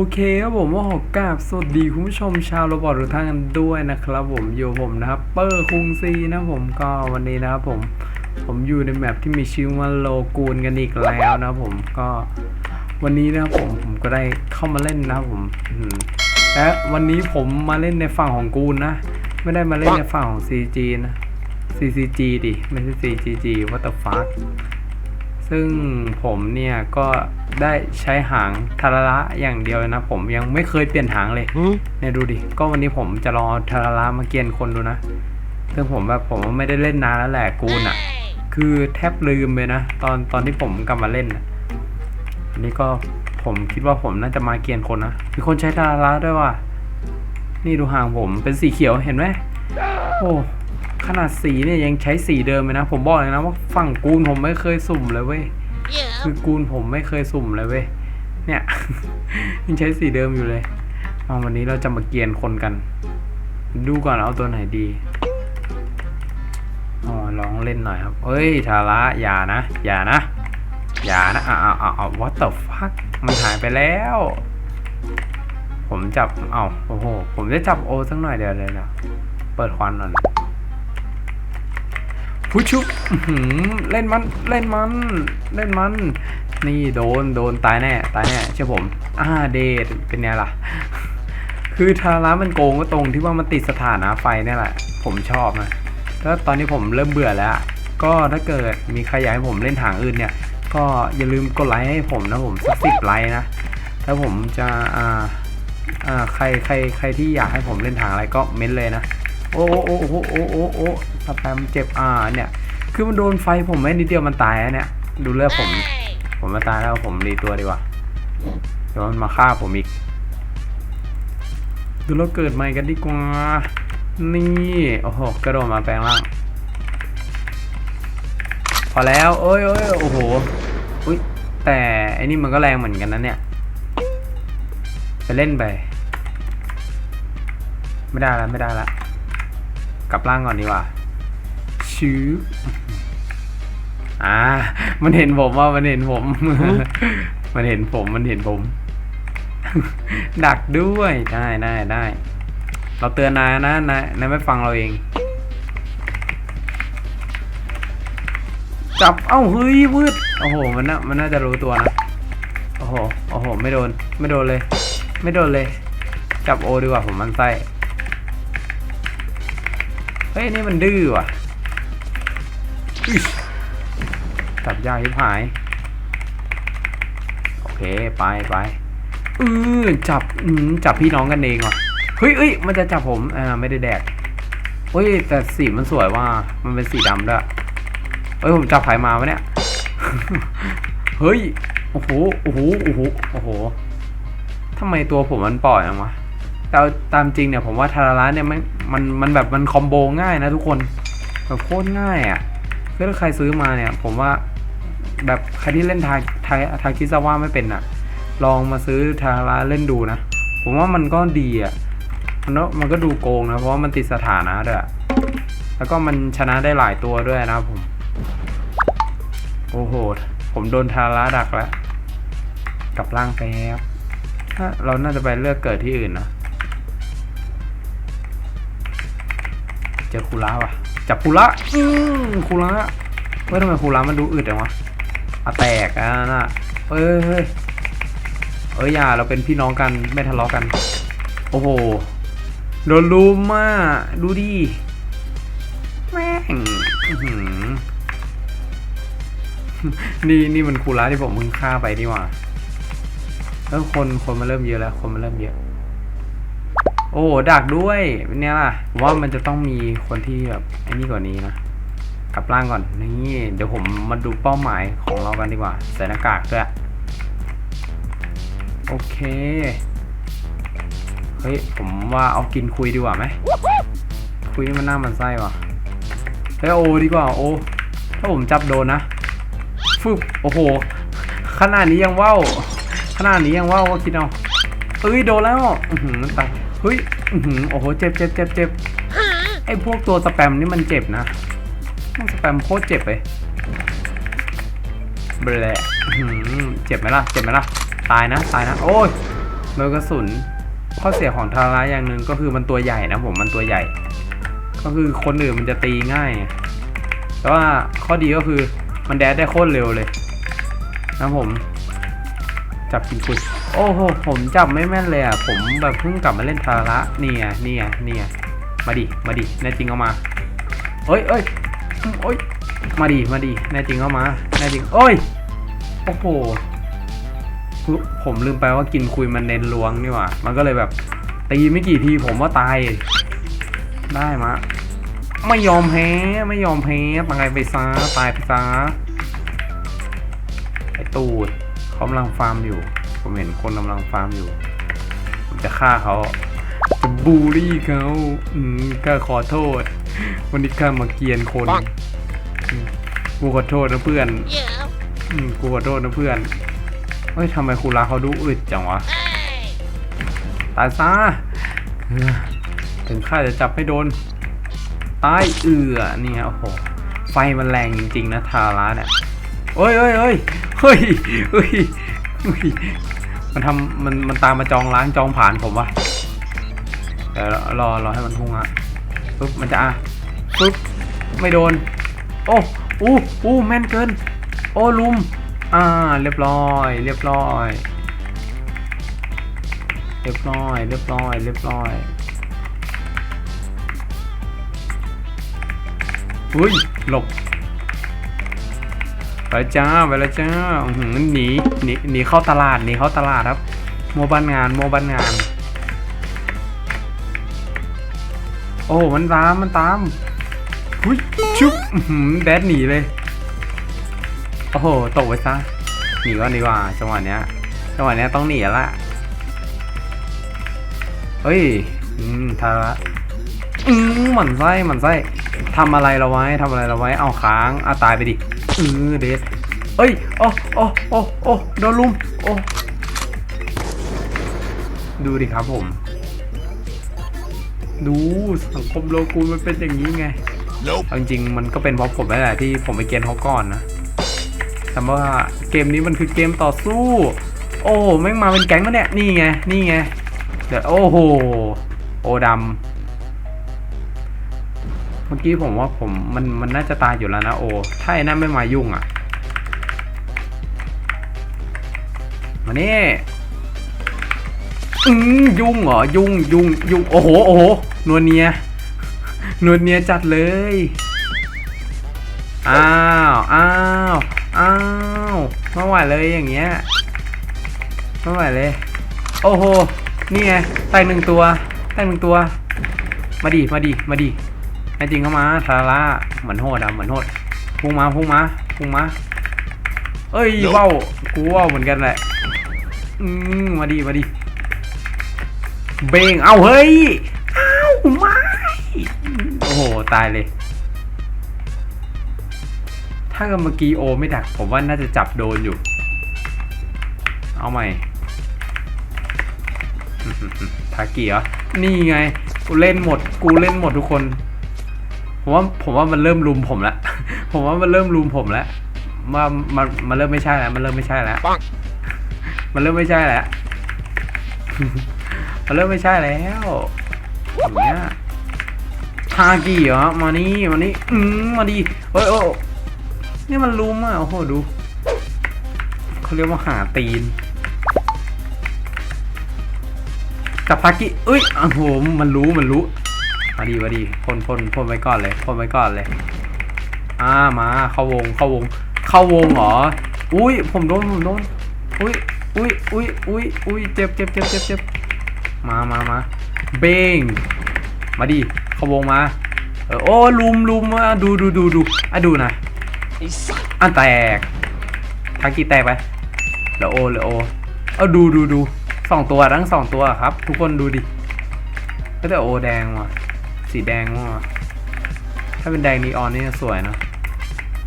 โอเคครับผมว่าหอกกาบสวัสดีคุณผู้ชมชาวโรบอททุกท่านกันด้วยนะครับผมอยู่ผมนะครับเปอร์คุงซีนะผมก็วันนี้นะครับผมผมอยู่ในแมปที่มีชื่อว่าโลกูนกันอีกแล้วนะผมก็วันนี้นะครับผมผมก็ได้เข้ามาเล่นนะผมอืมและวันนี้ผมมาเล่นในฝั่งของกูนนะ ไม่ได้มาเล่นในฝั่งของ CG นะ CCG ดิไม่ใช่ CGG what the fuck ซึ่งผมเนี่ยก็ได้ใช้หางทาราระอย่างเดียวเลยนะ ผมยังไม่เคยเปลี่ยนหางเลยเนี่ยดูดิก็วันนี้ผมจะลองเอาทาราระมาเกียนคนดูนะ ซึ่งผมแบบผมไม่ได้เล่นนานแล้วแหละกูนอะ คือแทบลืมเลยนะ ตอนตอนที่ผมกลับมาเล่นนะอันนี้ก็ผมคิดว่าผมน่าจะมาเกียนคนนะมีคนใช้ทาราระด้วยว่ะนี่ดูหางผมเป็นสีเขียวเห็นไหมโอ้ ขนาดสีเนี่ยยังใช้สีเดิมเลยนะ ผมบอกเลยนะว่าฝั่งกูนผมไม่เคยสุ่มเลยเว้ยคือกูนผมไม่เคยสุ่มเลยเว้ยเนี่ยยังใช้สีเดิมอยู่เลยเอาวันนี้เราจะมาเกียนคนกัน ดูก่อนเอาตัวไหนดีอ๋อลองเล่นหน่อยครับเฮ้ยทาระอย่านะอย่านะอย่านะอ้าวอ้าวอ้าว what the fuck มันหายไปแล้ว ผมจับ เอ้าโอ้โห ผมจะจับโอสักหน่อยเดียวเลยนะเปิดควันหน่อย ผู้ชุบเล่นมัน เล่นมัน เล่นมัน นี่โดน โดน ตายแน่ ตายแน่เชื่อผม อ่าเดทเป็นไงล่ะ คือทาระมันโกงก็ตรงที่ว่ามันติดสถานะไฟนี่แหละ ผมชอบนะ แล้วตอนนี้ผมเริ่มเบื่อแล้ว ก็ถ้าเกิดมีใครอยากให้ผมเล่นทางอื่นเนี่ย ก็อย่าลืมกดไลค์ให้ผมนะผมสักสิบไลค์นะ แล้วผมจะ อ่า อ่า ใคร ใคร ใครที่อยากให้ผมเล่นทางอะไรก็เม้นเลยนะ โอ้โอ้โอ้โอ้โอ้โอ้โอ้ สแปมเจ็บอ่าเนี่ย คือมันโดนไฟผมไม่นิดเดียวมันตายแล้วเนี่ย ดูเลือดผม ผมมาตายแล้วผมรีตัวดีกว่าเดี๋ยวมันมาฆ่าผมอีก ดูเราเกิดใหม่กันดีกว่า นี่ โอ้โห กระโดดมาแปลงร่าง พอแล้วโอ้ยโอ้ยโอ้โห อุ้ย แต่อันนี้มันก็แรงเหมือนกันนะเนี่ย ไปเล่นไป ไม่ได้ล้วไม่ได้ล้วกลับร่างก่อนดีกว่า ชื้ออ่า มันเห็นผมว่ามันเห็นผม มันเห็นผม มันเห็นผม ดักด้วย ได้ได้ได้ เราเตือนนายนะ นาย นายไม่ฟังเราเอง จับ เอ้า เฮ้ยวืด โอ้โห มันน่ามันน่าจะรู้ตัวนะ โอ้โห โอ้โห ไม่โดน ไม่โดนเลย ไม่โดนเลย จับโอดีกว่าผมมันไส้ เฮ้ย นี่มันดื้อว่ะ อิ๊ยจับยากที่หาย โอเค ไปไปเออจับจับพี่น้องกันเองว่ะเฮ้ยเอ้ยมันจะจับผมอ่าไม่ได้แดกเฮ้ยแต่สีมันสวยว่ามันเป็นสีดำด้วยเฮ้ยผมจับไผ่มาวะเนี่ยเฮ้ยโอ้โหโอ้โหโอ้โหโอ้โหทำไมตัวผมมันปล่อยออกมาแต่ตามจริงเนี่ยผมว่าทาราระเนี่ยมันมันมันแบบมันคอมโบง่ายนะทุกคนแบบโคตรง่ายอะ่ะ คือถ้าใครซื้อมาเนี่ย ผมว่าแบบใครที่เล่นทาทาทาคิซาว่าไม่เป็นอะ่ะ ลองมาซื้อทาราเล่นดูนะ ผมว่ามันก็ดีอะ่ะมันก็มันก็ดูโกงนะ เพราะว่ามันติดสถานะด้วยแล้วก็มันชนะได้หลายตัวด้วยนะผม โอ้โห ผมโดนทาราดักแล้วกับร่างแป๊บถ้าเราน่าจะไปเลือกเกิดที่อื่นนะ เจอคูระว่ะ จับคูระอืมคูระเฮ้ยทำไมคูระมันดูอึดจังวะอะแตกอะน่ะเอ้ยเฮ้ยเอ้ยอย่าเราเป็นพี่น้องกันไม่ทะเลาะกัน โอ้โหโดนลุมอะดูดิแม่งนี่นี่มันคูระที่ผมเพิ่งฆ่าไปนี่หว่าแล้วคนคนมาเริ่มเยอะแล้ว คนมาเริ่มเยอะ โอ้ดักด้วยเป็นไงล่ะผมว่ามันจะต้องมีคนที่แบบไอ้นี่กว่านี้นะกลับร่างก่อนนี่เดี๋ยวผมมาดูเป้าหมายของเรากันดีกว่าใส่หน้ากากด้วยโอเคเฮ้ยผมว่าเอากินคุยดีกว่าไหมคุยนี่มันน่ามันไส้ว่ะเฮ้ยโอดีกว่าโอถ้าผมจับโดนนะฟึบโอ้โหขนาดนี้ยังว่าวขนาดนี้ยังว่าวว่าคิดเอาเอ้ยโดนแล้วอือหือมันตาย เฮ้ยอือหือโอ้โห เจ็บเจ็บเจ็บเจ็บไอพวกตัวสแปมนี่มันเจ็บนะพวกสแปมโคตรเจ็บเลยเบลแหละอื้อเจ็บไหมล่ะ เจ็บไหมล่ะ ตายนะ ตายนะ โอ้ยโดนกระสุน ข้อเสียของทาระอย่างหนึ่งก็คือมันตัวใหญ่นะผม มันตัวใหญ่ ก็คือคนอื่นมันจะตีง่าย แต่ว่าข้อดีก็คือมันแดดได้โคตรเร็วเลย นะผม จับกินคุยโอ้โห ผมจับไม่แม่นเลยอะ ผมแบบเพิ่งกลับมาเล่นทาระเนี่ไงนี่ไงนี่ไงมาดิ มาดิแน่จริงเอามาเอ้ยเอ้ยโอ้ย มาดิ มาดิแน่จริงเอามาแน่จริงโอ้ย โอ้โห ผมลืมไปว่ากินคุยมันเน้นล้วงนี่หว่า มันก็เลยแบบตีไม่กี่ทีผมว่าตาย ได้มะไม่ยอมแพ้ ไม่ยอมแพ้ตายไปซะตายไปซะไอตูด เขากำลังฟาร์มอยู่ ผมเห็นคนกำลังฟาร์มอยู่ ผมจะฆ่าเขา จะบูลลี่เขาอืมก็ขอโทษ วันนี้ข้ามาเกรียนคนอืมกูขอโทษนะเพื่อน Yeah. อืมกูขอโทษนะเพื่อน เฮ้ยทำไมครูลาเขาดูอึดจังวะ Hey. ตายซะเออถึงข้าจะจับไม่โดน ตายเอือเนี่ยโอ้โห ไฟมันแรงจริง ๆ นะทาราเนี่ย เอ้ยเอ้ยเอ้ยเฮ้ยเฮ้ยเฮ้ยมันทำมันมันตามมาจองล้างจองผ่านผมวะเดี๋ยวรอรอให้มันพุ่งอะปึ๊บมันจะอะปึ๊บไม่โดน โอ้อู้อู้แม่นเกิน โอ้ลุม อ่า เรียบร้อย เรียบร้อย เรียบร้อย เรียบร้อย เรียบร้อยอุ้ยหลบ ไปจ้าไปแล้วจ้าหนีหนีหนีเข้าตลาดหนีเข้าตลาดครับ โมบันงานโมบันงาน โอ้มันตามมันตามหุ้ยชุบแดดหนีเลย โอ้โหตกไปซะหนีก่อนดีกว่าจังหวะเนี้ยจังหวะเนี้ยต้องหนีแล้วละเฮ้ยอืมทาระอืมหมันไส้หมันไส้ทำอะไรเราไว้ทำอะไรเราไว้เอาค้างเอาตายไปดิ อือเดสเอ้ยโอ้โอ้โอ้โอ้โดนลุมโอ้ดูดิครับผม ดูสังคมโลกูลมันเป็นอย่างนี้ไง Nope. เอาจริงๆมันก็เป็นเพราะผมนั่นแหละที่ผมไปเกณฑ์เขาก่อนนะแต่ว่าเกมนี้มันคือเกมต่อสู้ โอ้แม่งมาเป็นแก๊งแล้วเนี่ยนี่ไงนี่ไงเดี๋ยวโอ้โหโอดำ เมื่อกี้ผมว่าผมมันมันน่าจะตายอยู่แล้วนะโอ ถ้าไอ้นั่นไม่มายุ่งอะมานี่อืมยุ่งเหรอยุ่งยุ่งยุ่งโอ้โหโอ้โหนวลเนียนวลเนียจัดเลยอ้าวอ้าวอ้าวไม่ไหวเลยอย่างเงี้ยไม่ไหวเลย โอ้โหนี่ไงแตงหนึ่งตัวแตงหนึ่งตัว มาดิมาดิมาดิ แน่จริงก็มาทาร่าเหมือนโหดอะเหมือนโหดพุ่งมาพุ่งมาพุ่งมา เอ้ยเว้าวกูเว้าวเหมือนกันแหละอืมมาดิมาดิเบงเอาเฮ้ยเอ้าไม่โอ้โหตายเลย ถ้าเมื่อกี้โอไม่ดัก ผมว่าน่าจะจับโดนอยู่ เอาใหม่ทากิเหรอ นี่ไง กูเล่นหมด กูเล่นหมดทุกคน ผมว่าผมว่ามันเริ่มลุมผมแล้วผมว่ามันเริ่มลุมผมแล้วว่ามันมันเริ่มไม่ใช่แล้ว มันเริ่มไม่ใช่แล้ว Bonk. มันเริ่มไม่ใช่แล้ว มันเริ่มไม่ใช่แล้วอย่างเงี้ยทากิเหรอมานี่มานี่อืมมาดีเฮ้ยโอ้นี่มันลุมอะโอ้โหดูเขาเรียกว่าหาตีนกับทากิเอ้ยโอ้โหมันรู้มันรู้ มาดีมาดีพ่นพ่นพ่นไว้ก่อนเลยพ่นไว้ก่อนเลย อ่ามาเข้าวงเข้าวง เข้าวงเหรอ อุ้ยผมโดนผมโดนอุ้ยอุ้ยอุ้ยอุ้ยอุ้ยเจ็บเจ็บเจ็บเจ็บเจ็บมามามาเบงมาดิเข้าวงมาเออโอ้ลุมลุมอะดูดูดูดูอะดูนะอะแตกทากิแตกไปเหลือโอเหลือโอเอาดูดูดูสองตัวทั้งสองตัวครับ ทุกคนดูดิก็แต่โอแดงว่ะ สีแดงว่ะถ้าเป็นแดงนีออนนี่จะสวยนะ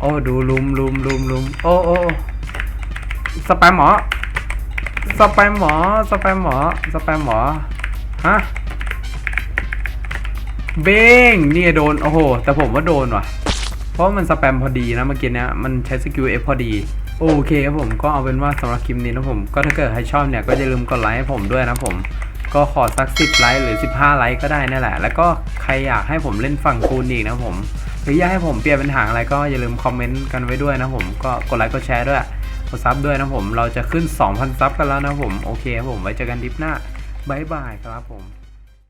โอ้ดูลุมลุมลุมลุมโอ้โอ้สแปมหมอสแปมหมอสแปมหมอสแปมหมอฮะเบ้งนี่โดนโอ้โห แต่ผมว่าโดนว่ะ เพราะมันสแปมพอดีนะเมื่อกี้เนี้ยมันใช้สกิล F พอดี โอเคครับผมก็เอาเป็นว่าสำหรับคลิปนี้นะผม ก็ถ้าเกิดใครชอบเนี่ยก็อย่าลืมกดไลค์ให้ผมด้วยนะผม ก็ขอสัก 10 ไลค์หรือ 15 ไลค์ก็ได้นั่นแหละ แล้วก็ใครอยากให้ผมเล่นฝั่งคูนอีกนะผม หรืออยากให้ผมเปลี่ยนเป็นหางอะไรก็อย่าลืมคอมเมนต์กันไว้ด้วยนะผม ก็กดไลค์กดแชร์ด้วย กดซับด้วยนะผม เราจะขึ้น 2,000 ซับกันแล้วนะผม โอเคครับผม ไว้เจอกันดิปหน้าบายบายครับผม